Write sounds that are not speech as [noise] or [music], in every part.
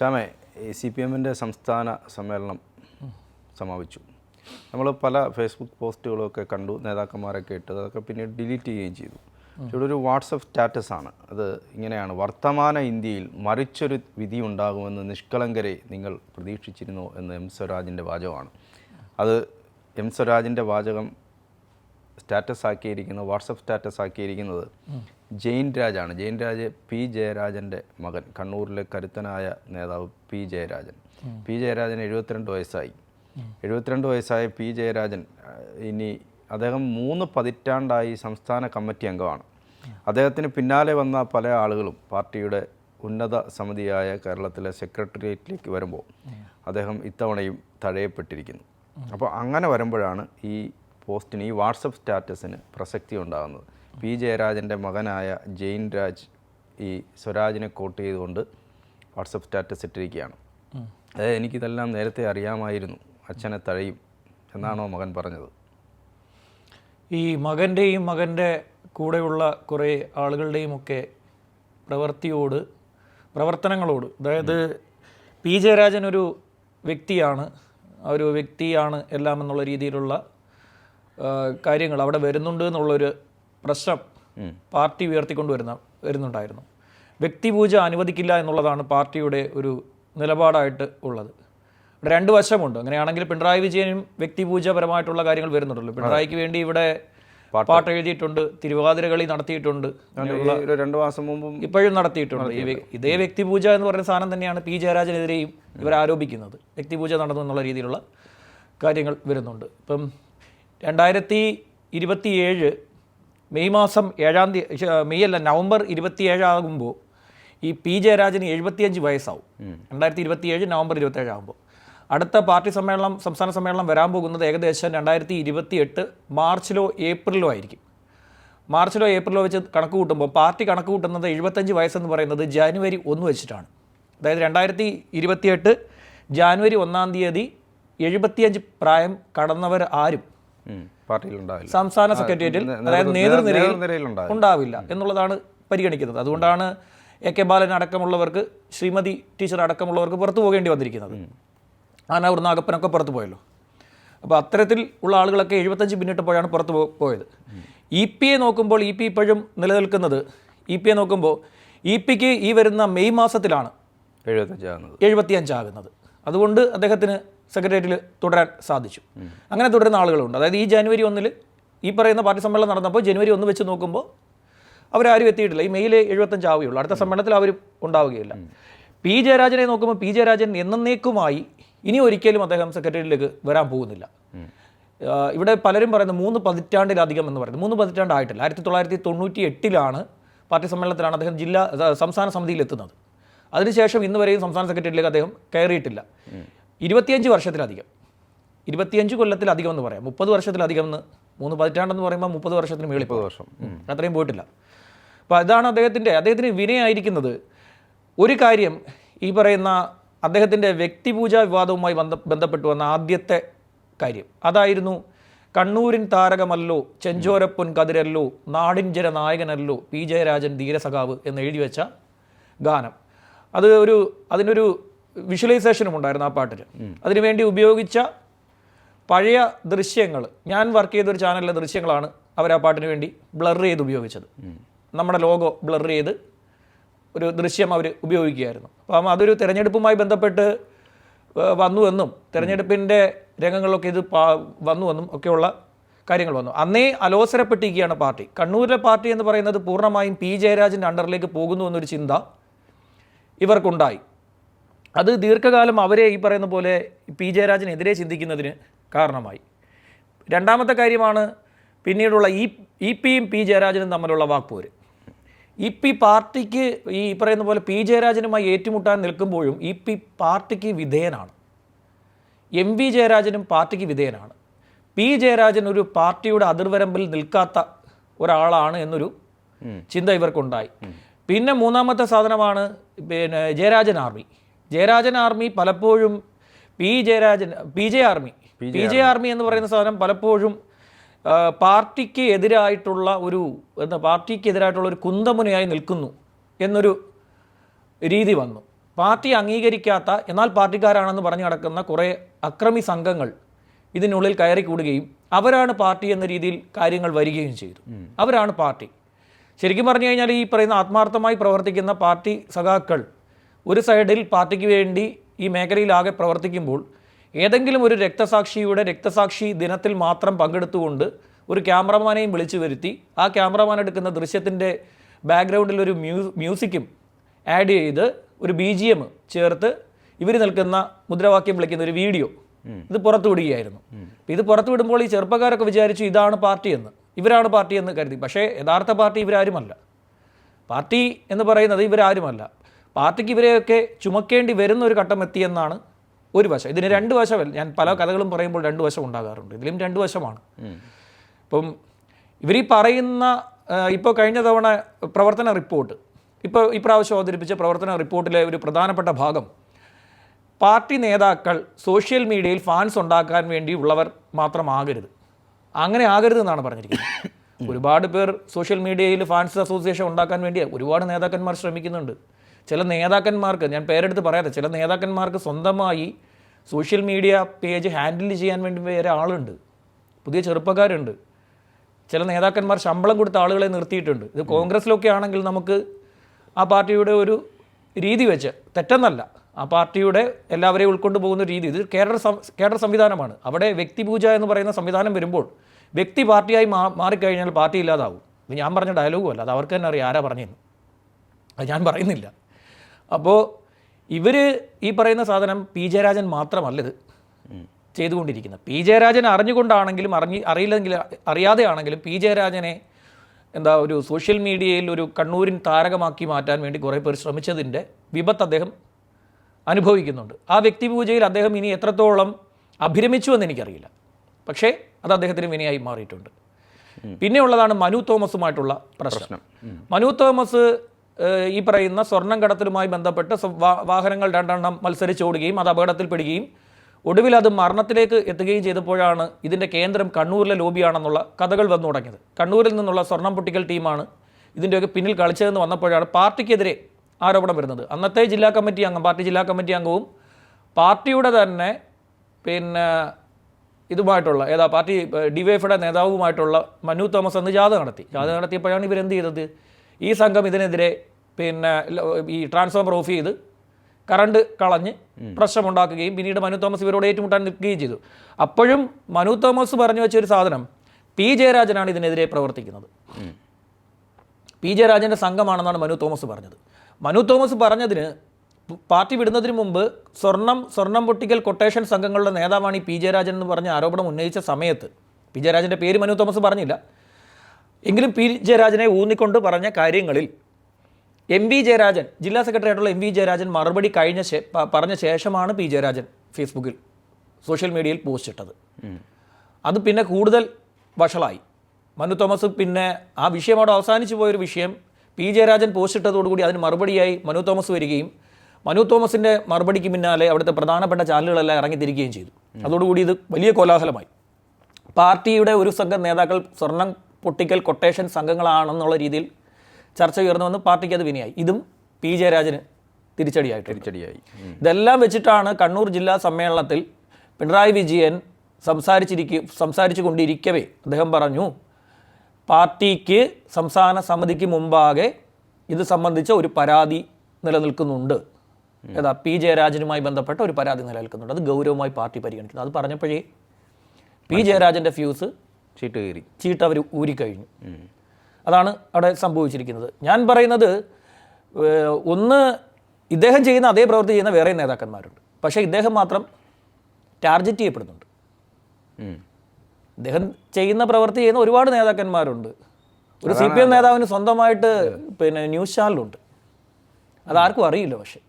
ശ്യാമേ C P എമ്മിന്റെ സംസ്ഥാന സമ്മേളനം സമാപിച്ചു. നമ്മൾ പല ഫേസ്ബുക്ക് പോസ്റ്റുകളൊക്കെ കണ്ടു നേതാക്കന്മാരൊക്കെ ഇട്ടത് അതൊക്കെ പിന്നീട് ഡിലീറ്റ് ചെയ്യുകയും ചെയ്തു. ഇവിടെ ഒരു വാട്സപ്പ് സ്റ്റാറ്റസ് ആണ് അത് ഇങ്ങനെയാണ്. വർത്തമാന ഇന്ത്യയിൽ മറിച്ചൊരു വിധി ഉണ്ടാകുമെന്ന് നിഷ്കളങ്കരെ നിങ്ങൾ പ്രതീക്ഷിച്ചിരുന്നോ എന്ന് എം സ്വരാജിന്റെ വാചകമാണ്. അത് എം സ്വരാജിന്റെ വാചകം സ്റ്റാറ്റസ് ആക്കിയിരിക്കുന്നത് വാട്സപ്പ് സ്റ്റാറ്റസ് ആക്കിയിരിക്കുന്നത് ജെയിൻ രാജാണ്. ജെയിൻ രാജ് പി ജയരാജന്റെ മകൻ കണ്ണൂരിലെ കരുത്തനായ നേതാവ് പി ജയരാജൻ. പി ജയരാജൻ എഴുപത്തിരണ്ട് വയസ്സായി. എഴുപത്തിരണ്ട് വയസ്സായ പി ജയരാജൻ ഇനി അദ്ദേഹം മൂന്ന് പതിറ്റാണ്ടായി സംസ്ഥാന കമ്മിറ്റി അംഗമാണ്. അദ്ദേഹത്തിന് പിന്നാലെ വന്ന പല ആളുകളും പാർട്ടിയുടെ ഉന്നത സമിതിയായ കേരളത്തിലെ സെക്രട്ടേറിയറ്റിലേക്ക് വരുമ്പോൾ അദ്ദേഹം ഇത്തവണയും തഴയപ്പെട്ടിരിക്കുന്നു. അപ്പോൾ അങ്ങനെ വരുമ്പോഴാണ് ഈ പോസ്റ്റിന് ഈ വാട്സപ്പ് സ്റ്റാറ്റസിന് പ്രസക്തി ഉണ്ടാകുന്നത് പി. ജയരാജന്റെ മകനായ ജെയിൻ രാജ് ഈ സ്വരാജിനെ കോട്ട് ചെയ്തുകൊണ്ട് വാട്സപ്പ് സ്റ്റാറ്റസ് ഇട്ടിരിക്കുകയാണ്. അതായത് എനിക്കിതെല്ലാം നേരത്തെ അറിയാമായിരുന്നു. അച്ഛനെ തഴയും എന്നാണോ മകൻ പറഞ്ഞത്. ഈ മകന്റെയും മകന്റെ കൂടെയുള്ള കുറേ ആളുകളുടെയും ഒക്കെ പ്രവൃത്തിയോട് പ്രവർത്തനങ്ങളോട് അതായത് പി. ജയരാജൻ ഒരു വ്യക്തിയാണ്. ആ ഒരു വ്യക്തിയാണ് എല്ലാം എന്നുള്ള രീതിയിലുള്ള കാര്യങ്ങൾ അവിടെ വരുന്നുണ്ട് എന്നുള്ളൊരു പ്രശ്നം പാർട്ടി ഉയർത്തിക്കൊണ്ട് വരുന്ന വരുന്നുണ്ടായിരുന്നു. വ്യക്തിപൂജ അനുവദിക്കില്ല എന്നുള്ളതാണ് പാർട്ടിയുടെ ഒരു നിലപാടായിട്ട് ഉള്ളത്. ഇവിടെ രണ്ട് വശമുണ്ട്. അങ്ങനെയാണെങ്കിൽ പിണറായി വിജയനും വ്യക്തിപൂജപരമായിട്ടുള്ള കാര്യങ്ങൾ വരുന്നുണ്ടല്ലോ. പിണറായിക്ക് വേണ്ടി ഇവിടെ പാട്ട്. എഴുതിയിട്ടുണ്ട് തിരുവാതിരകളി നടത്തിയിട്ടുണ്ട് രണ്ടു മാസം മുമ്പും ഇപ്പോഴും നടത്തിയിട്ടുണ്ട്. ഇതേ വ്യക്തിപൂജ എന്ന് പറയുന്ന സാധനം തന്നെയാണ് പി ജയരാജനെതിരെയും ഇവർ ആരോപിക്കുന്നത്. വ്യക്തിപൂജ നടന്നു എന്നുള്ള രീതിയിലുള്ള കാര്യങ്ങൾ വരുന്നുണ്ട്. ഇപ്പം രണ്ടായിരത്തി ഇരുപത്തിയേഴ് മെയ് മാസം ഏഴാം തീയതി മെയ് അല്ല നവംബർ ഇരുപത്തിയേഴാകുമ്പോൾ ഈ പി ജയരാജന് എഴുപത്തിയഞ്ച് വയസ്സാവും. രണ്ടായിരത്തി ഇരുപത്തിയേഴ് നവംബർ ഇരുപത്തേഴ് ആകുമ്പോൾ. അടുത്ത പാർട്ടി സമ്മേളനം സംസ്ഥാന സമ്മേളനം വരാൻ പോകുന്നത് ഏകദേശം രണ്ടായിരത്തി ഇരുപത്തി എട്ട് മാർച്ചിലോ ഏപ്രിലോ ആയിരിക്കും. മാർച്ചിലോ ഏപ്രിലോ വെച്ച് കണക്ക് കൂട്ടുമ്പോൾ പാർട്ടി കണക്ക് കൂട്ടുന്നത് എഴുപത്തഞ്ച് വയസ്സെന്ന് പറയുന്നത് ജാനുവരി ഒന്ന് വെച്ചിട്ടാണ്. അതായത് രണ്ടായിരത്തി ഇരുപത്തിയെട്ട് ജാനുവരി ഒന്നാം തീയതി എഴുപത്തിയഞ്ച് പ്രായം കടന്നവർ ആരും ഉം, പാർട്ടിയിലുണ്ടാവില്ല. സംസ്ഥാന സെക്രട്ടേറിയറ്റിൽ അതായത് നേതൃനിരയിൽ ഉണ്ടാവില്ല എന്നുള്ളതാണ് പരിഗണിക്കുന്നത്. അതുകൊണ്ടാണ് എ കെ ബാലൻ അടക്കമുള്ളവർക്ക് ശ്രീമതി ടീച്ചർ അടക്കമുള്ളവർക്ക് പുറത്തു പോകേണ്ടി വന്നിരിക്കുന്നത്. ആനാവൂർ നാഗപ്പനൊക്കെ പുറത്തു പോയല്ലോ. അപ്പോൾ അത്തരത്തിൽ ഉള്ള ആളുകളൊക്കെ എഴുപത്തഞ്ച് പിന്നിട്ടപ്പോഴാണ് പുറത്ത് പുറത്തു പോയത്. ഇ പി എ നോക്കുമ്പോൾ ഇ പി ഇപ്പോഴും നിലനിൽക്കുന്നത് ഇ പി എ നോക്കുമ്പോൾ ഇ പിക്ക് ഈ വരുന്ന മെയ് മാസത്തിലാണ് എഴുപത്തിയഞ്ചാകുന്നത് അതുകൊണ്ട് അദ്ദേഹത്തിന് സെക്രട്ടേറിയറ്റിൽ തുടരാൻ സാധിച്ചു. അങ്ങനെ തുടരുന്ന ആളുകളുണ്ട്. അതായത് ഈ ജനുവരി ഒന്നിൽ ഈ പറയുന്ന പാർട്ടി സമ്മേളനം നടന്നപ്പോൾ ജനുവരി ഒന്ന് വെച്ച് നോക്കുമ്പോൾ അവരാരും എത്തിയിട്ടില്ല. ഈ മെയ്യിൽ എഴുപത്തഞ്ച് ആവുകയുള്ളൂ. അടുത്ത സമ്മേളനത്തിൽ അവർ ഉണ്ടാവുകയില്ല. പി ജയരാജനെ നോക്കുമ്പോൾ പി ജയരാജൻ എന്നേക്കുമായി ഇനി ഒരിക്കലും അദ്ദേഹം സെക്രട്ടേറിയറ്റിലേക്ക് വരാൻ പോകുന്നില്ല. ഇവിടെ പലരും പറയുന്നത് മൂന്ന് പതിറ്റാണ്ടിലധികം എന്ന് പറയുന്നത്. മൂന്ന് പതിറ്റാണ്ടായിട്ടില്ല. ആയിരത്തി തൊള്ളായിരത്തി തൊണ്ണൂറ്റി എട്ടിലാണ് പാർട്ടി സമ്മേളനത്തിലാണ് അദ്ദേഹം ജില്ലാ സംസ്ഥാന സമിതിയിൽ എത്തുന്നത് അതിനുശേഷം ഇന്ന് വരെയും സംസ്ഥാന സെക്രട്ടറിയിലേക്ക് അദ്ദേഹം കയറിയിട്ടില്ല. ഇരുപത്തിയഞ്ച് വർഷത്തിലധികം. ഇരുപത്തിയഞ്ച് കൊല്ലത്തിലധികം എന്ന് പറയാം. മുപ്പത് വർഷത്തിലധികം എന്ന് മൂന്ന് പതിറ്റാണ്ടെന്ന് പറയുമ്പോൾ മുപ്പത് വർഷത്തിന് മേളിൽ മുപ്പത് വർഷം. അത്രയും പോയിട്ടില്ല. അപ്പോൾ അതാണ് അദ്ദേഹത്തിന്റെ അദ്ദേഹത്തിന് വിനയായിരിക്കുന്നത് ഒരു കാര്യം ഈ പറയുന്ന അദ്ദേഹത്തിന്റെ വ്യക്തിപൂജാ വിവാദവുമായി ബന്ധ ബന്ധപ്പെട്ടു വന്ന ആദ്യത്തെ കാര്യം. അതായിരുന്നു കണ്ണൂരിൻ താരകമല്ലോ ചെഞ്ചോരപ്പൊൻ കതിരല്ലോ നാടിൻ ജന നായകനല്ലോ പി ജയരാജൻ ധീരസഖാവ് എന്ന് എഴുതി വെച്ച ഗാനം. അത് ഒരു അതിനൊരു വിഷ്വലൈസേഷനും ഉണ്ടായിരുന്നു ആ പാട്ടിന് അതിനുവേണ്ടി ഉപയോഗിച്ച പഴയ ദൃശ്യങ്ങൾ ഞാൻ വർക്ക് ചെയ്ത ഒരു ചാനലിലെ ദൃശ്യങ്ങളാണ് അവർ ആ പാട്ടിന് വേണ്ടി ബ്ലർ ചെയ്ത് ഉപയോഗിച്ചത്. നമ്മുടെ ലോഗോ ബ്ലർ ചെയ്ത് ഒരു ദൃശ്യം അവർ ഉപയോഗിക്കുകയായിരുന്നു. അപ്പം അതൊരു തിരഞ്ഞെടുപ്പുമായി ബന്ധപ്പെട്ട് വന്നു എന്നും തിരഞ്ഞെടുപ്പിന്റെ രംഗങ്ങളിലൊക്കെ ഇത് പാ- വന്നുവെന്നും ഒക്കെയുള്ള കാര്യങ്ങൾ വന്നു. അന്നേ അലോസരപ്പെട്ടിരിക്കുകയാണ് പാർട്ടി. കണ്ണൂരിലെ പാർട്ടി എന്ന് പറയുന്നത് പൂർണമായും പി ജയരാജന്റെ അണ്ടറിലേക്ക് പോകുന്നു എന്നൊരു ചിന്ത ഇവർക്കുണ്ടായി. അത് ദീർഘകാലം അവരെ ഈ പറയുന്ന പോലെ പി ജയരാജനെതിരെ ചിന്തിക്കുന്നതിന് കാരണമായി. രണ്ടാമത്തെ കാര്യമാണ് പിന്നീടുള്ള ഇ ഇ പിയും പി ജയരാജനും തമ്മിലുള്ള വാക്പോര്. ഇ പി പാർട്ടിക്ക് ഈ പറയുന്ന പോലെ പി ജയരാജനുമായി ഏറ്റുമുട്ടാൻ നിൽക്കുമ്പോഴും ഇ പി പാർട്ടിക്ക് വിധേയനാണ്. എം വി ജയരാജനും പാർട്ടിക്ക് വിധേയനാണ്. പി ജയരാജൻ ഒരു പാർട്ടിയുടെ അതിർവരമ്പിൽ നിൽക്കാത്ത ഒരാളാണ് എന്നൊരു ചിന്ത ഇവർക്കുണ്ടായി. പിന്നെ മൂന്നാമത്തെ സാധനമാണ് പിന്നെ ജയരാജൻ ആർമി. ജയരാജൻ ആർമി പലപ്പോഴും P Jayarajan P J army P J army. എന്ന് പറയുന്ന സാധനം പലപ്പോഴും പാർട്ടിക്ക് എതിരായിട്ടുള്ള ഒരു എന്താ പാർട്ടിക്ക് എതിരായിട്ടുള്ള ഒരു കുന്തമുനയായി നിൽക്കുന്നു എന്നൊരു രീതി വന്നു. പാർട്ടി അംഗീകരിക്കാത്ത എന്നാൽ പാർട്ടിക്കാരാണെന്ന് പറഞ്ഞു നടക്കുന്ന കുറേ അക്രമി സംഘങ്ങൾ ഇതിനുള്ളിൽ കയറി കൂടുകയും അവരാണ് പാർട്ടി എന്ന രീതിയിൽ കാര്യങ്ങൾ വരികയും ചെയ്തു. അവരാണ് പാർട്ടി. ശരിക്കും പറഞ്ഞു കഴിഞ്ഞാൽ ഈ പറയുന്ന ആത്മാർത്ഥമായി പ്രവർത്തിക്കുന്ന പാർട്ടി സഖാക്കൾ ഒരു സൈഡിൽ പാർട്ടിക്ക് വേണ്ടി ഈ മേഖലയിലാകെ പ്രവർത്തിക്കുമ്പോൾ ഏതെങ്കിലും ഒരു രക്തസാക്ഷിയുടെ രക്തസാക്ഷി ദിനത്തിൽ മാത്രം പങ്കെടുത്തുകൊണ്ട് ഒരു ക്യാമറമാനെയും വിളിച്ചു വരുത്തി ആ ക്യാമറമാൻ എടുക്കുന്ന ദൃശ്യത്തിന്റെ ബാക്ക്ഗ്രൗണ്ടിൽ ഒരു മ്യൂ മ്യൂസിക്കും ആഡ് ചെയ്ത് ഒരു ബി ജി എം ചേർത്ത് ഇവർ നിൽക്കുന്ന മുദ്രാവാക്യം വിളിക്കുന്ന ഒരു വീഡിയോ ഇത് പുറത്തു വിടുകയായിരുന്നു. ഇത് പുറത്തു വിടുമ്പോൾ ഈ ചെറുപ്പക്കാരൊക്കെ വിചാരിച്ചു ഇതാണ് പാർട്ടി എന്ന്. ഇവരാണ് പാർട്ടി എന്ന് കരുതി. പക്ഷേ യഥാർത്ഥ പാർട്ടി ഇവരാരുമല്ല. പാർട്ടി എന്ന് പറയുന്നത് ഇവരാരുമല്ല. പാർട്ടിക്ക് ഇവരെയൊക്കെ ചുമക്കേണ്ടി വരുന്ന ഒരു ഘട്ടം എത്തിയെന്നാണ് ഒരു വശം. ഇതിന് രണ്ട് വശമല്ല ഞാൻ പല കഥകളും പറയുമ്പോൾ രണ്ട് വശം ഉണ്ടാകാറുണ്ട്. ഇതിലും രണ്ട് വശമാണ്. ഇപ്പം ഇവർ ഈ പറയുന്ന ഇപ്പോൾ കഴിഞ്ഞ തവണ പ്രവർത്തന റിപ്പോർട്ട് ഇപ്പോൾ ഇപ്രാവശ്യം അവതരിപ്പിച്ച പ്രവർത്തന റിപ്പോർട്ടിലെ ഒരു പ്രധാനപ്പെട്ട ഭാഗം പാർട്ടി നേതാക്കൾ സോഷ്യൽ മീഡിയയിൽ ഫാൻസ് ഉണ്ടാക്കാൻ വേണ്ടി വേണ്ടിയുള്ളവർ മാത്രമാകരുത് അങ്ങനെ ആകരുത് എന്നാണ് പറഞ്ഞിരിക്കുന്നത്. [coughs] ഒരുപാട് പേർ സോഷ്യൽ മീഡിയയിൽ ഫാൻസ് അസോസിയേഷൻ ഉണ്ടാക്കാൻ വേണ്ടി ഒരുപാട് നേതാക്കന്മാർ ശ്രമിക്കുന്നുണ്ട്. ചില നേതാക്കന്മാർക്ക് ഞാൻ പേരെടുത്ത് പറയാതെ ചില നേതാക്കന്മാർക്ക് സ്വന്തമായി സോഷ്യൽ മീഡിയ പേജ് ഹാൻഡിൽ ചെയ്യാൻ വേണ്ടി വേറെ ആളുണ്ട്. പുതിയ ചെറുപ്പക്കാരുണ്ട്. ചില നേതാക്കന്മാർ ശമ്പളം കൊടുത്ത ആളുകളെ നിർത്തിയിട്ടുണ്ട്. ഇത് കോൺഗ്രസ്സിലൊക്കെ ആണെങ്കിൽ നമുക്ക് ആ പാർട്ടിയുടെ ഒരു രീതി വെച്ച് തെറ്റെന്നല്ല ആ പാർട്ടിയുടെ എല്ലാവരെയും ഉൾക്കൊണ്ട് പോകുന്ന രീതി. ഇത് കേരള കേരള കേഡർ സംവിധാനമാണ്. അവിടെ വ്യക്തിപൂജ എന്ന് പറയുന്ന സംവിധാനം വരുമ്പോൾ വ്യക്തി പാർട്ടിയായി മാ മാറിക്കഴിഞ്ഞാൽ പാർട്ടി ഇല്ലാതാവും. ഇത് ഞാൻ പറഞ്ഞ ഡയലോഗും അല്ല അത് അവർക്ക് തന്നെ അറിയാം ആരാ പറഞ്ഞെന്ന്. അത് ഞാൻ പറയുന്നില്ല. അപ്പോൾ ഇവർ ഈ പറയുന്ന സാധനം പി ജയരാജൻ മാത്രമല്ലത് ചെയ്തുകൊണ്ടിരിക്കുന്നത്. പി ജയരാജൻ അറിഞ്ഞുകൊണ്ടാണെങ്കിലും അറിഞ്ഞ് അറിയില്ലെങ്കിൽ അറിയാതെയാണെങ്കിലും പി ജയരാജനെ എന്താ ഒരു സോഷ്യൽ മീഡിയയിൽ ഒരു കണ്ണൂരിൻ താരകമാക്കി മാറ്റാൻ വേണ്ടി കുറേ പേർ ശ്രമിച്ചതിന്റെ വിപത്ത് അദ്ദേഹം അനുഭവിക്കുന്നുണ്ട്. ആ വ്യക്തി പൂജയിൽ അദ്ദേഹം ഇനി എത്രത്തോളം അഭിരമിച്ചു എന്ന് എനിക്കറിയില്ല. പക്ഷേ അത് അദ്ദേഹത്തിന് വിനയായി മാറിയിട്ടുണ്ട്. പിന്നെയുള്ളതാണ് മനു തോമസുമായിട്ടുള്ള പ്രശ്നം. മനു തോമസ് ഈ പറയുന്ന സ്വർണം കടത്തലുമായി ബന്ധപ്പെട്ട് വാഹനങ്ങൾ രണ്ടെണ്ണം മത്സരിച്ചോടുകയും അത് അപകടത്തിൽപ്പെടുകയും ഒടുവിൽ അത് മരണത്തിലേക്ക് എത്തുകയും ചെയ്തപ്പോഴാണ് ഇതിന്റെ കേന്ദ്രം കണ്ണൂരിലെ ലോബിയാണെന്നുള്ള കഥകൾ വന്നു തുടങ്ങിയത്. കണ്ണൂരിൽ നിന്നുള്ള സ്വർണം പൊട്ടിക്കൽ ടീമാണ് ഇതിന്റെയൊക്കെ പിന്നിൽ കളിച്ചതെന്ന് വന്നപ്പോഴാണ് പാർട്ടിക്കെതിരെ ആരോപണം വരുന്നത്. അന്നത്തെ ജില്ലാ കമ്മിറ്റി അംഗം പാർട്ടി ജില്ലാ കമ്മിറ്റി അംഗവും പാർട്ടിയുടെ തന്നെ പിന്നെ ഇതുമായിട്ടുള്ള ഏതാ പാർട്ടി ഡിവൈഫയുടെ നേതാവുമായിട്ടുള്ള മനു തോമസ് അന്ന് ജാഥ നടത്തി. ജാഥ നടത്തിയപ്പോഴാണ് ഇവരെന്ത് ചെയ്തത്? ഈ സംഘം ഇതിനെതിരെ പിന്നെ ഈ ട്രാൻസ്ഫോമർ ഓഫ് ചെയ്ത് കറണ്ട് കളഞ്ഞ് പ്രശ്നമുണ്ടാക്കുകയും പിന്നീട് മനു തോമസ് ഇവരോട് ഏറ്റുമുട്ടാൻ നിൽക്കുകയും ചെയ്തു. അപ്പോഴും മനു തോമസ് പറഞ്ഞു വെച്ച ഒരു സാധനം പി ജയരാജനാണ് ഇതിനെതിരെ പ്രവർത്തിക്കുന്നത്. പി ജയരാജന്റെ സംഘമാണെന്നാണ് മനു തോമസ് പറഞ്ഞത്. മനു തോമസ് പറഞ്ഞതിന് പാർട്ടി വിടുന്നതിന് മുമ്പ് സ്വർണം സ്വർണം പൊട്ടിക്കൽ കൊട്ടേഷൻ സംഘങ്ങളുടെ നേതാവാണ് ഈ പി ജയരാജൻ എന്ന് പറഞ്ഞ ആരോപണം ഉന്നയിച്ച സമയത്ത് പി ജയരാജന്റെ പേര് മനു തോമസ് പറഞ്ഞില്ല. എങ്കിലും പി ജയരാജനെ ഊന്നിക്കൊണ്ട് പറഞ്ഞ കാര്യങ്ങളിൽ എം വി ജയരാജൻ ജില്ലാ സെക്രട്ടറി ആയിട്ടുള്ള എം വി ജയരാജൻ മറുപടി കഴിഞ്ഞ പറഞ്ഞ ശേഷമാണ് പി ജയരാജൻ ഫേസ്ബുക്കിൽ സോഷ്യൽ മീഡിയയിൽ പോസ്റ്റ് ഇട്ടത്. അത് പിന്നെ കൂടുതൽ വഷളായി. മനു തോമസ് പിന്നെ ആ വിഷയം അവിടെ അവസാനിച്ചു പോയൊരു വിഷയം. പി ജയരാജൻ പോസ്റ്റ് ഇട്ടതോടുകൂടി അതിന് മറുപടിയായി മനു തോമസ് വരികയും മനു തോമസിന്റെ മറുപടിക്ക് പിന്നാലെ അവിടുത്തെ പ്രധാനപ്പെട്ട ചാനലുകളെല്ലാം ഇറങ്ങിത്തിരിക്കുകയും ചെയ്തു. അതോടുകൂടി ഇത് വലിയ കോലാഹലമായി. പാർട്ടിയുടെ ഒരു സംഘം നേതാക്കൾ സ്വർണം പൊട്ടിക്കൽ കൊട്ടേഷൻ സംഘങ്ങളാണെന്നുള്ള രീതിയിൽ ചർച്ച ഉയർന്നു വന്ന് പാർട്ടിക്ക് അത് വിനിയായി. ഇതും പി ജയരാജന് തിരിച്ചടിയായി. തിരിച്ചടിയായി ഇതെല്ലാം വെച്ചിട്ടാണ് കണ്ണൂർ ജില്ലാ സമ്മേളനത്തിൽ പിണറായി വിജയൻ സംസാരിച്ചിരിക്കുക സംസാരിച്ചു കൊണ്ടിരിക്കവേ അദ്ദേഹം പറഞ്ഞു പാർട്ടിക്ക് സംസ്ഥാന സമിതിക്ക് മുമ്പാകെ ഇത് സംബന്ധിച്ച ഒരു പരാതി നിലനിൽക്കുന്നുണ്ട്. ഏതാ പി ജയരാജനുമായി ബന്ധപ്പെട്ട ഒരു പരാതി നിലനിൽക്കുന്നുണ്ട്. അത് ഗൗരവമായി പാർട്ടി പരിഗണിക്കുന്നു. അത് പറഞ്ഞപ്പോഴേ പി ജയരാജന്റെ ഫ്യൂസ് ചീട്ട് കയറി. ചീട്ട് അവർ ഊരിക്കഴിഞ്ഞു അതാണ് അവിടെ സംഭവിച്ചിരിക്കുന്നത്. ഞാൻ പറയുന്നത് ഒന്ന് ഇദ്ദേഹം ചെയ്യുന്ന അതേ പ്രവൃത്തി ചെയ്യുന്ന വേറെ നേതാക്കന്മാരുണ്ട്. പക്ഷേ ഇദ്ദേഹം മാത്രം ടാർജറ്റ് ചെയ്യപ്പെടുന്നുണ്ട്. ഇദ്ദേഹം ചെയ്യുന്ന പ്രവൃത്തി ചെയ്യുന്ന ഒരുപാട് നേതാക്കന്മാരുണ്ട്. ഒരു സി പി എം നേതാവിന് സ്വന്തമായിട്ട് പിന്നെ ന്യൂസ് ചാനലുണ്ട്. അതാർക്കും അറിയില്ല പക്ഷേ.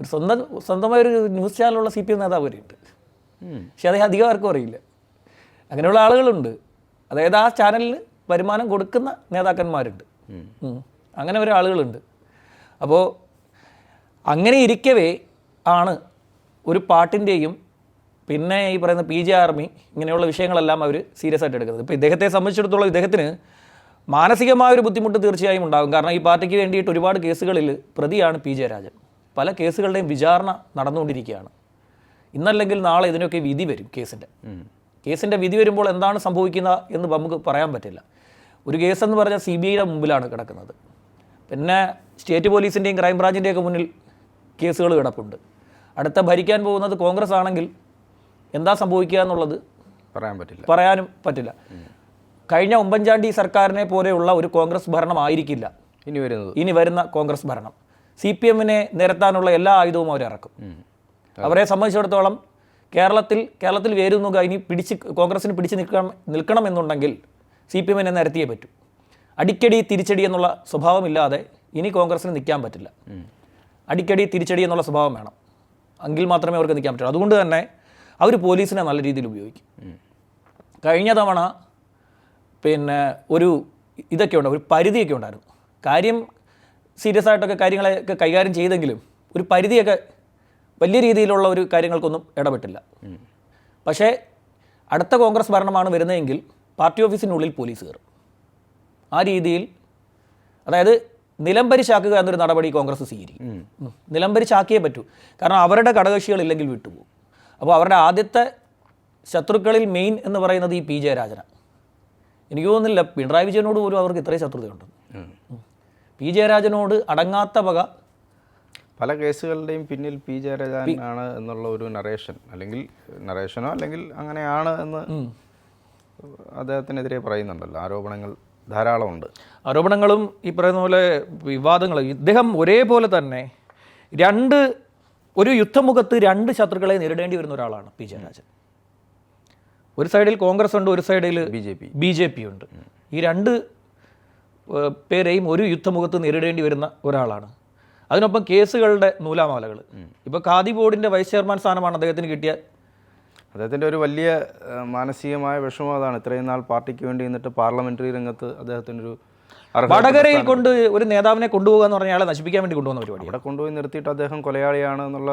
ഒരു സ്വന്തം സ്വന്തമായ ഒരു ന്യൂസ് ചാനലുള്ള സി പി എം നേതാവ് വരെയുണ്ട്. പക്ഷെ അദ്ദേഹം അധികം ആർക്കും അറിയില്ല. അങ്ങനെയുള്ള ആളുകളുണ്ട്. അതായത് ആ ചാനലിന് വരുമാനം കൊടുക്കുന്ന നേതാക്കന്മാരുണ്ട്. അങ്ങനെ ഒരു ആളുകളുണ്ട് അപ്പോൾ അങ്ങനെ ഇരിക്കവേ ആണ് ഒരു പാട്ടിന്റെയും പിന്നെ ഈ പറയുന്ന പി ജെ ആർമി ഇങ്ങനെയുള്ള വിഷയങ്ങളെല്ലാം അവർ സീരിയസ് ആയിട്ട് എടുക്കുന്നത്. ഇപ്പോൾ ഇദ്ദേഹത്തെ സംബന്ധിച്ചിടത്തോളം ഇദ്ദേഹത്തിന് മാനസികമായ ഒരു ബുദ്ധിമുട്ട് തീർച്ചയായും ഉണ്ടാകും. കാരണം ഈ പാർട്ടിക്ക് വേണ്ടിയിട്ട് ഒരുപാട് കേസുകളിൽ പ്രതിയാണ് പി ജയരാജൻ പല കേസുകളുടെയും വിചാരണ നടന്നുകൊണ്ടിരിക്കുകയാണ്. ഇന്നല്ലെങ്കിൽ നാളെ ഇതിനൊക്കെ വിധി വരും കേസിന്റെ കേസിന്റെ വിധി വരുമ്പോൾ എന്താണ് സംഭവിക്കുക എന്ന് നമുക്ക് പറയാൻ പറ്റില്ല. ഒരു കേസെന്ന് പറഞ്ഞാൽ സി ബി ഐയുടെ മുമ്പിലാണ് കിടക്കുന്നത്. പിന്നെ സ്റ്റേറ്റ് പോലീസിന്റെയും ക്രൈംബ്രാഞ്ചിന്റെയൊക്കെ മുന്നിൽ കേസുകൾ കിടപ്പുണ്ട്. അടുത്ത ഭരിക്കാൻ പോകുന്നത് കോൺഗ്രസ് ആണെങ്കിൽ എന്താ സംഭവിക്കുക എന്നുള്ളത് പറയാൻ പറ്റില്ല. പറയാനും പറ്റില്ല. കഴിഞ്ഞ ഉമ്മൻചാണ്ടി സർക്കാരിനെ പോലെയുള്ള ഒരു കോൺഗ്രസ് ഭരണം ആയിരിക്കില്ല. ഇനി വരുന്നത്. ഇനി വരുന്ന കോൺഗ്രസ് ഭരണം. സി പി എമ്മിനെ നിരത്താനുള്ള എല്ലാ ആയുധവും അവർ ഇറക്കും അവരെ സംബന്ധിച്ചിടത്തോളം കേരളത്തിൽ കേരളത്തിൽ വേരുന്നുക ഇനി പിടിച്ച് കോൺഗ്രസിന് പിടിച്ച് നിൽക്കണം നിൽക്കണം എന്നുണ്ടെങ്കിൽ സി പി എമ്മിനെ നിരത്തിയേ പറ്റൂ. അടിക്കടി തിരിച്ചടി എന്നുള്ള സ്വഭാവമില്ലാതെ ഇനി കോൺഗ്രസിന് നിൽക്കാൻ പറ്റില്ല. അടിക്കടി തിരിച്ചടി എന്നുള്ള സ്വഭാവം വേണം. എങ്കിൽ മാത്രമേ അവർക്ക് നിൽക്കാൻ പറ്റുള്ളൂ അതുകൊണ്ട് തന്നെ അവർ പോലീസിനെ നല്ല രീതിയിൽ ഉപയോഗിക്കും. കഴിഞ്ഞ തവണ പിന്നെ ഒരു ഇതൊക്കെ ഉണ്ട് ഒരു പരിധിയൊക്കെ ഉണ്ടായിരുന്നു. കാര്യം സീരിയസ് ആയിട്ടൊക്കെ കാര്യങ്ങളെയൊക്കെ കൈകാര്യം ചെയ്തെങ്കിലും ഒരു പരിധിയൊക്കെ വലിയ രീതിയിലുള്ള ഒരു കാര്യങ്ങൾക്കൊന്നും ഇടപെട്ടില്ല. പക്ഷേ അടുത്ത കോൺഗ്രസ് ഭരണമാണ് വരുന്നതെങ്കിൽ പാർട്ടി ഓഫീസിനുള്ളിൽ പോലീസ് കയറും. ആ രീതിയിൽ അതായത് നിലംപരിശാക്കുക എന്നൊരു നടപടി കോൺഗ്രസ് സ്വീകരിക്കും. നിലംപരിശാക്കിയേ പറ്റൂ. കാരണം അവരുടെ ഘടകകക്ഷികളില്ലെങ്കിൽ വിട്ടുപോകും. അപ്പോൾ അവരുടെ ആദ്യത്തെ ശത്രുക്കളിൽ മെയിൻ എന്ന് പറയുന്നത് ഈ പി ജയരാജനാണ് എനിക്ക് തോന്നുന്നില്ല പിണറായി വിജയനോട് പോലും അവർക്ക് ഇത്രയും ശത്രുതയുണ്ട്. പി ജയരാജനോട് അടങ്ങാത്ത വക പല കേസുകളുടെയും പിന്നിൽ പി ജയരാജൻ ആണ് എന്നുള്ള ഒരു നറേഷൻ അല്ലെങ്കിൽ നറേഷനോ അല്ലെങ്കിൽ അങ്ങനെയാണ് എന്ന് അദ്ദേഹത്തിനെതിരെ പറയുന്നുണ്ടല്ലോ. ആരോപണങ്ങൾ ധാരാളമുണ്ട് ആരോപണങ്ങളും ഈ പറയുന്ന പോലെ വിവാദങ്ങളും ഇദ്ദേഹം ഒരേപോലെ തന്നെ രണ്ട് ഒരു യുദ്ധമുഖത്ത് രണ്ട് ശത്രുക്കളെ നേരിടേണ്ടി വരുന്ന ഒരാളാണ് പി ജയരാജൻ. ഒരു സൈഡിൽ കോൺഗ്രസ് ഉണ്ട് ഒരു സൈഡിൽ B J P. B J P ഉണ്ട്. ഈ രണ്ട് പേരെയും ഒരു യുദ്ധമുഖത്ത് നേരിടേണ്ടി വരുന്ന ഒരാളാണ് അതിനൊപ്പം കേസുകളുടെ നൂലാമാലകൾ. ഇപ്പോൾ ഖാദി ബോർഡിന്റെ വൈസ് ചെയർമാൻ സ്ഥാനമാണ് അദ്ദേഹത്തിന് കിട്ടിയ അദ്ദേഹത്തിന്റെ ഒരു വലിയ മാനസികമായ വിഷമം അതാണ്. ഇത്രയും നാൾ പാർട്ടിക്ക് വേണ്ടി നിന്നിട്ട് പാർലമെന്ററി രംഗത്ത് അദ്ദേഹത്തിനൊരു വടകരയിൽ കൊണ്ട് ഒരു നേതാവിനെ കൊണ്ടുപോകുക എന്ന് പറഞ്ഞാൽ നശിപ്പിക്കാൻ വേണ്ടി കൊണ്ടുവന്ന പരിപാടി അവിടെ കൊണ്ടുപോയി നിർത്തിയിട്ട് അദ്ദേഹം കൊലയാളിയാണ് എന്നുള്ള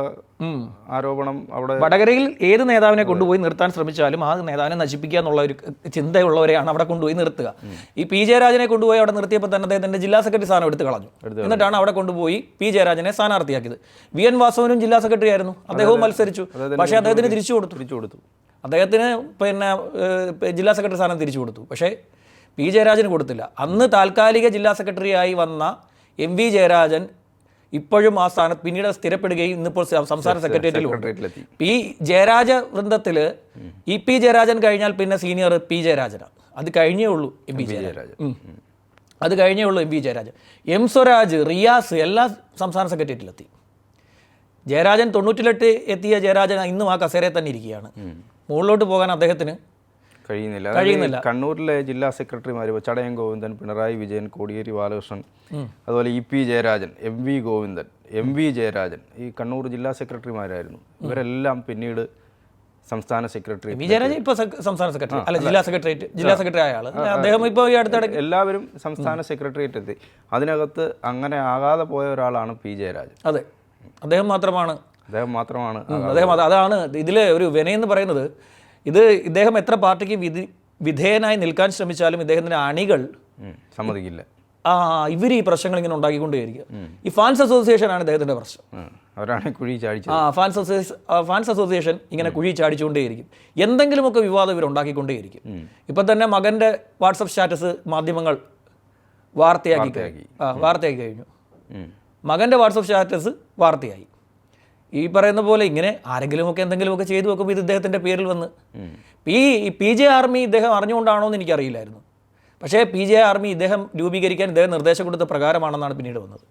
ആരോപണം അവിടെ വടകരയിൽ ഏത് നേതാവിനെ കൊണ്ടുപോയി നിർത്താൻ ശ്രമിച്ചാലും ആ നേതാവിനെ നശിപ്പിക്കുക എന്നുള്ള ഒരു ചിന്തയുള്ളവരെയാണ് അവിടെ കൊണ്ടുപോയി നിർത്തുക. ഈ പി ജയരാജനെ കൊണ്ടുപോയി അവിടെ നിർത്തിയപ്പോൾ തന്നെ അദ്ദേഹത്തിന്റെ ജില്ലാ സെക്രട്ടറി സ്ഥാനം എടുത്ത് കളഞ്ഞു. എന്നിട്ടാണ് അവിടെ കൊണ്ടുപോയി പി ജയരാജനെ സ്ഥാനാർത്ഥിയാക്കിയത്. വി എൻ വാസവനും ജില്ലാ സെക്രട്ടറി ആയിരുന്നു. അദ്ദേഹവും മത്സരിച്ചു. പക്ഷേ അദ്ദേഹത്തിന് തിരിച്ചു കൊടുത്തു. തിരിച്ചു കൊടുത്തു. അദ്ദേഹത്തിന് പിന്നെ ജില്ലാ സെക്രട്ടറി സ്ഥാനം തിരിച്ചു കൊടുത്തു. പക്ഷേ പി ജയരാജന് കൊടുത്തില്ല. അന്ന് താൽക്കാലിക ജില്ലാ സെക്രട്ടറിയായി വന്ന എം വി ജയരാജൻ ഇപ്പോഴും ആ സ്ഥാനത്ത് പിന്നീട് സ്ഥിരപ്പെടുകയും ഇന്നിപ്പോൾ സംസ്ഥാന സെക്രട്ടേറിയറ്റിലും പി ജയരാജ വൃന്ദത്തിൽ ഇ പി ജയരാജൻ കഴിഞ്ഞാൽ പിന്നെ സീനിയർ പി ജയരാജനാണ് അത് കഴിഞ്ഞേ ഉള്ളൂ എം പി ജയരാജൻ. അത് കഴിഞ്ഞേ ഉള്ളൂ M P Jayarajan. M Swaraj Riyas എല്ലാ സംസ്ഥാന സെക്രട്ടേറിയറ്റിലെത്തി. ജയരാജൻ തൊണ്ണൂറ്റിലെട്ട് എത്തിയ ജയരാജൻ ഇന്നും ആ കസേരയിൽ തന്നെ ഇരിക്കുകയാണ്. മുകളിലോട്ട് പോകാൻ അദ്ദേഹത്തിന് കഴിയുന്നില്ല. കഴിയുന്നില്ല. കണ്ണൂരിലെ ജില്ലാ സെക്രട്ടറിമാർ ചടയൻ ഗോവിന്ദൻ പിണറായി വിജയൻ കോടിയേരി ബാലകൃഷ്ണൻ അതുപോലെ E P Jayarajan M V Govindan M V Jayarajan ഈ കണ്ണൂർ ജില്ലാ സെക്രട്ടറിമാരായിരുന്നു. ഇവരെല്ലാം പിന്നീട് സംസ്ഥാന സെക്രട്ടറി വിജയരാജൻ ഇപ്പോൾ സംസ്ഥാന സെക്രട്ടറി അല്ല ജില്ലാ സെക്രട്ടേറിയറ്റ് ജില്ലാ സെക്രട്ടറി ആയ അദ്ദേഹം ഇപ്പോൾ ഈ അടുത്തിടയ്ക്ക് എല്ലാവരും സംസ്ഥാന സെക്രട്ടേറിയറ്റ് എത്തി. അതിനകത്ത് അങ്ങനെ ആകാതെ പോയ ഒരാളാണ് പി ജയരാജൻ. അതെ. അദ്ദേഹം മാത്രമാണ്. അദ്ദേഹം മാത്രമാണ് അദ്ദേഹം അതാണ് ഇതിലെ ഒരു വിനയെന്ന് പറയുന്നത് ഇത് ഇദ്ദേഹം എത്ര പാർട്ടിക്ക് വിധി വിധേയനായി നിൽക്കാൻ ശ്രമിച്ചാലും ഇദ്ദേഹത്തിന്റെ അണികൾ സമ്മതിക്കില്ല. ആ ഇവർ ഈ പ്രശ്നങ്ങൾ ഇങ്ങനെ ഉണ്ടാക്കിക്കൊണ്ടേയിരിക്കുക ഈ ഫാൻസ് അസോസിയേഷൻ ആണ് ഇദ്ദേഹത്തിന്റെ പ്രശ്നം അവരാണ് കുഴി ചാടിച്ചു ആ ഫാൻസ് അസോസിയേഷൻ ഫാൻസ് അസോസിയേഷൻ ഇങ്ങനെ കുഴി ചാടിച്ചുകൊണ്ടേയിരിക്കും. എന്തെങ്കിലുമൊക്കെ വിവാദം ഇവർ ഉണ്ടാക്കിക്കൊണ്ടേയിരിക്കും. ഇപ്പം തന്നെ മകന്റെ വാട്സപ്പ് സ്റ്റാറ്റസ് മാധ്യമങ്ങൾ വാർത്തയാക്കി ആ വാർത്തയാക്കി കഴിഞ്ഞു. മകന്റെ വാട്സപ്പ് സ്റ്റാറ്റസ് വാർത്തയായി. ഈ പറയുന്ന പോലെ ഇങ്ങനെ ആരെങ്കിലുമൊക്കെ എന്തെങ്കിലുമൊക്കെ ചെയ്തു വെക്കുമ്പോൾ ഇത് ഇദ്ദേഹത്തിന്റെ പേരിൽ വന്ന്. ഈ പി ജെ ആർമി ഇദ്ദേഹം അറിഞ്ഞുകൊണ്ടാണോ എന്ന് എനിക്കറിയില്ലായിരുന്നു. പക്ഷേ പി ജെ ആർമി ഇദ്ദേഹം രൂപീകരിക്കാൻ ഇദ്ദേഹം നിർദ്ദേശം കൊടുത്ത പ്രകാരമാണെന്നാണ് പിന്നീട് വന്നത്.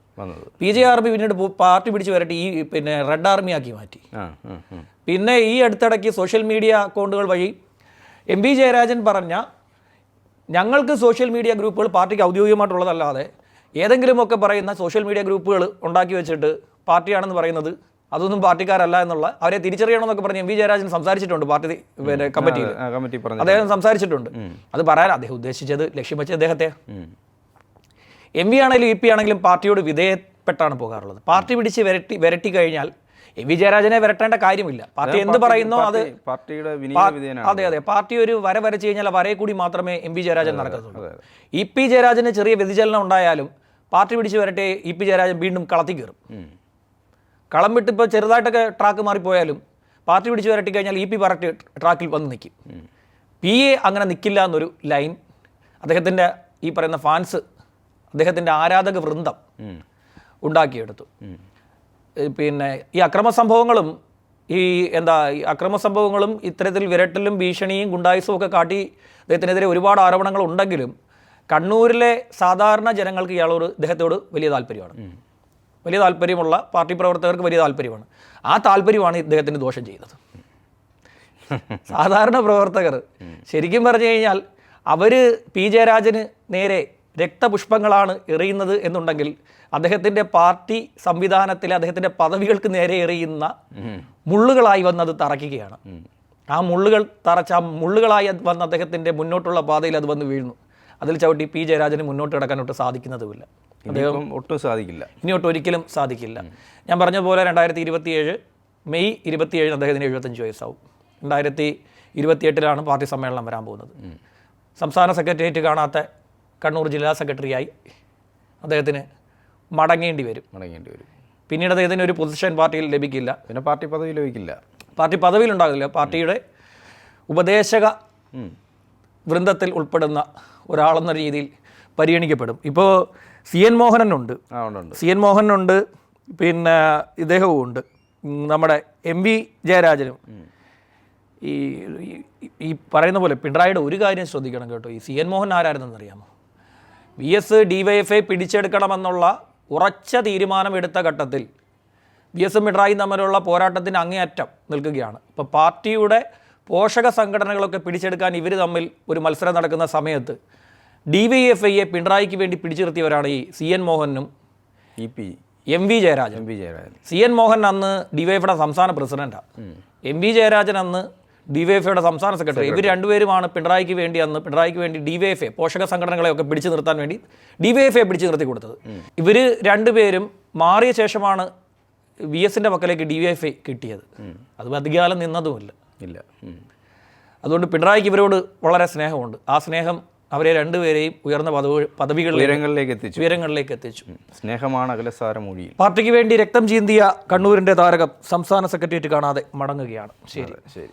പി ജെ ആർമി പിന്നീട് പാർട്ടി പിടിച്ച് വരട്ടെ ഈ പിന്നെ റെഡ് ആർമി ആക്കി മാറ്റി. പിന്നെ ഈ അടുത്തിടയ്ക്ക് സോഷ്യൽ മീഡിയ അക്കൗണ്ടുകൾ വഴി എം വി ജയരാജൻ പറഞ്ഞ ഞങ്ങൾക്ക് സോഷ്യൽ മീഡിയ ഗ്രൂപ്പുകൾ പാർട്ടിക്ക് ഔദ്യോഗികമായിട്ടുള്ളതല്ലാതെ ഏതെങ്കിലുമൊക്കെ പറയുന്ന സോഷ്യൽ മീഡിയ ഗ്രൂപ്പുകൾ ഉണ്ടാക്കി വെച്ചിട്ട് പാർട്ടിയാണെന്ന് പറയുന്നത് അതൊന്നും പാർട്ടിക്കാരല്ല എന്നുള്ള അവരെ തിരിച്ചറിയണമെന്നൊക്കെ പറഞ്ഞ് എം വി ജയരാജൻ സംസാരിച്ചിട്ടുണ്ട് പാർട്ടി പിന്നെ കമ്മിറ്റിയിൽ. കമ്മിറ്റി പറഞ്ഞു അദ്ദേഹം സംസാരിച്ചിട്ടുണ്ട്. അത് പറയാൻ അദ്ദേഹം ഉദ്ദേശിച്ചത് ലക്ഷ്യം വെച്ച അദ്ദേഹത്തെ. എം വി ആണെങ്കിലും ഇ പി ആണെങ്കിലും പാർട്ടിയോട് വിധേയപ്പെട്ടാണ് പോകാറുള്ളത്. പാർട്ടി പിടിച്ച് വിരട്ടി വിരട്ടി കഴിഞ്ഞാൽ എ വി ജയരാജനെ വരട്ടേണ്ട കാര്യമില്ല. പാർട്ടി എന്ത് പറയുന്നോ അത് പാർട്ടിയുടെ അതെ അതെ. പാർട്ടി ഒരു വര വരച്ചു കഴിഞ്ഞാൽ ആ വരയെ കൂടി മാത്രമേ എം പി ജയരാജൻ നടക്കത്തുള്ളൂ. ഇ പി ജയരാജന് ചെറിയ വ്യതിചലനം ഉണ്ടായാലും പാർട്ടി പിടിച്ച് വരട്ടെ ഇ പി ജയരാജൻ വീണ്ടും കളത്തി കയറും. കളം വിട്ട് ഇപ്പോൾ ചെറുതായിട്ടൊക്കെ ട്രാക്ക് മാറിപ്പോയാലും പാർട്ടി പിടിച്ച് വരട്ടി കഴിഞ്ഞാൽ ഇ പി പറട്ടി ട്രാക്കിൽ വന്ന് നിൽക്കും പി എ അങ്ങനെ നിൽക്കില്ല എന്നൊരു ലൈൻ അദ്ദേഹത്തിന്റെ ഈ പറയുന്ന ഫാൻസ് അദ്ദേഹത്തിന്റെ ആരാധക വൃന്ദം ഉണ്ടാക്കിയെടുത്തു. പിന്നെ ഈ അക്രമ സംഭവങ്ങളും ഈ എന്താ ഈ അക്രമ സംഭവങ്ങളും ഇത്തരത്തിൽ വിരട്ടലും ഭീഷണിയും ഗുണ്ടായുസും ഒക്കെ കാട്ടി അദ്ദേഹത്തിനെതിരെ ഒരുപാട് ആരോപണങ്ങൾ ഉണ്ടെങ്കിലും കണ്ണൂരിലെ സാധാരണ ജനങ്ങൾക്ക് ഇയാളോട് അദ്ദേഹത്തോട് വലിയ താല്പര്യമാണ്. വലിയ താല്പര്യമുള്ള പാർട്ടി പ്രവർത്തകർക്ക് വലിയ താല്പര്യമാണ്. ആ താല്പര്യമാണ് ഇദ്ദേഹത്തിന് ദോഷം ചെയ്തത്. സാധാരണ പ്രവർത്തകർ ശരിക്കും പറഞ്ഞു കഴിഞ്ഞാൽ അവർ പി ജയരാജന് നേരെ രക്തപുഷ്പങ്ങളാണ് എറിയുന്നത് എന്നുണ്ടെങ്കിൽ അദ്ദേഹത്തിന്റെ പാർട്ടി സംവിധാനത്തിലെ അദ്ദേഹത്തിന്റെ പദവികൾക്ക് നേരെ എറിയുന്ന മുള്ളുകളായി വന്നത് തറയ്ക്കുകയാണ്. ആ മുള്ളുകൾ തറച്ച ആ മുള്ളുകളായി വന്ന അദ്ദേഹത്തിന്റെ മുന്നോട്ടുള്ള പാതയിൽ അത് വന്ന് വീഴുന്നു. അതിൽ ചവിട്ടി പി ജയരാജന് മുന്നോട്ട് കിടക്കാനോട്ട് സാധിക്കുന്നതുമില്ല. ഇനിയിപ്പം ഒട്ടും സാധിക്കില്ല. ഇനി ഒട്ടും ഒരിക്കലും സാധിക്കില്ല. ഞാൻ പറഞ്ഞ പോലെ രണ്ടായിരത്തി ഇരുപത്തിയേഴ് മെയ് ഇരുപത്തിയേഴിന് അദ്ദേഹത്തിന് എഴുപത്തഞ്ച് വയസ്സാവും. രണ്ടായിരത്തി ഇരുപത്തിയെട്ടിലാണ് പാർട്ടി സമ്മേളനം വരാൻ പോകുന്നത്. സംസ്ഥാന സെക്രട്ടേറിയറ്റ് കാണാത്ത കണ്ണൂർ ജില്ലാ സെക്രട്ടറിയായി അദ്ദേഹത്തിന് മടങ്ങേണ്ടി വരും. മടങ്ങേണ്ടി വരും. പിന്നീട് അദ്ദേഹത്തിന് ഒരു പൊസിഷൻ പാർട്ടിയിൽ ലഭിക്കില്ല. പിന്നെ പാർട്ടി പദവി ലഭിക്കില്ല. പാർട്ടി പദവിയിൽ ഉണ്ടാകില്ല പാർട്ടിയുടെ ഉപദേശക. വൃന്ദത്തിൽ ഉൾപ്പെടുന്ന ഒരാളെന്ന രീതിയിൽ പരിഗണിക്കപ്പെടും. ഇപ്പോൾ സി എൻ മോഹനനുണ്ട് സി എൻ മോഹനുണ്ട് പിന്നെ ഇദ്ദേഹവും ഉണ്ട് നമ്മുടെ എം വി ജയരാജനും. ഈ ഈ- ഈ പറയുന്ന പോലെ പിണറായിയുടെ ഒരു കാര്യം ശ്രദ്ധിക്കണം കേട്ടോ. ഈ സി എൻ മോഹൻ ആരായിരുന്നെന്ന് അറിയാമോ V S D Y F I പിടിച്ചെടുക്കണമെന്നുള്ള ഉറച്ച തീരുമാനം എടുത്ത ഘട്ടത്തിൽ വി എസും പിണറായിയും തമ്മിലുള്ള പോരാട്ടത്തിന് അങ്ങേയറ്റം നിൽക്കുകയാണ്. ഇപ്പോൾ പാർട്ടിയുടെ പോഷക സംഘടനകളൊക്കെ പിടിച്ചെടുക്കാൻ ഇവർ തമ്മിൽ ഒരു മത്സരം നടക്കുന്ന സമയത്ത് ഡി വൈ എഫ് ഐയെ പിണറായിക്ക് വേണ്ടി പിടിച്ചു നിർത്തിയവരാണ് ഈ C N മോഹനും E P. M V Jayarajan. M V Jayarajan. C N Mohan അന്ന് ഡിവൈഎഫയുടെ സംസ്ഥാന പ്രസിഡന്റാണ് എം വി ജയരാജൻ അന്ന് ഡിവൈഎഫ്ഐയുടെ സംസ്ഥാന സെക്രട്ടറി. ഇവർ രണ്ടുപേരുമാണ് പിണറായിക്ക് വേണ്ടി അന്ന് പിണറായിക്ക് വേണ്ടി ഡിവൈഎഫ്ഐ പോഷക സംഘടനകളെയൊക്കെ പിടിച്ചു നിർത്താൻ വേണ്ടി ഡിവൈഎഫ്ഐ പിടിച്ചു നിർത്തി കൊടുത്തത്. ഇവർ രണ്ടുപേരും മാറിയ ശേഷമാണ് വി എസിന്റെ പക്കലേക്ക് ഡിവൈഎഫ്ഐ കിട്ടിയത്. അത് അധികാലം നിന്നതുമില്ല. ഇല്ല. അതുകൊണ്ട് പിണറായിക്ക് ഇവരോട് വളരെ സ്നേഹമുണ്ട്. ആ സ്നേഹം അവരെ രണ്ടുപേരെയും ഉയർന്ന പദവി പദവികളിലേക്ക് ഉയരങ്ങളിലേക്ക് എത്തിച്ചു. ഉയരങ്ങളിലേക്ക് എത്തിച്ചു. സ്നേഹമാണ് അകലസാര മൊഴി പാർട്ടിക്ക് വേണ്ടി രക്തം ചീന്തിയ കണ്ണൂരിന്റെ താരകം സംസ്ഥാന സെക്രട്ടേറിയറ്റ് കാണാതെ മടങ്ങുകയാണ്. ശരി. ശരി.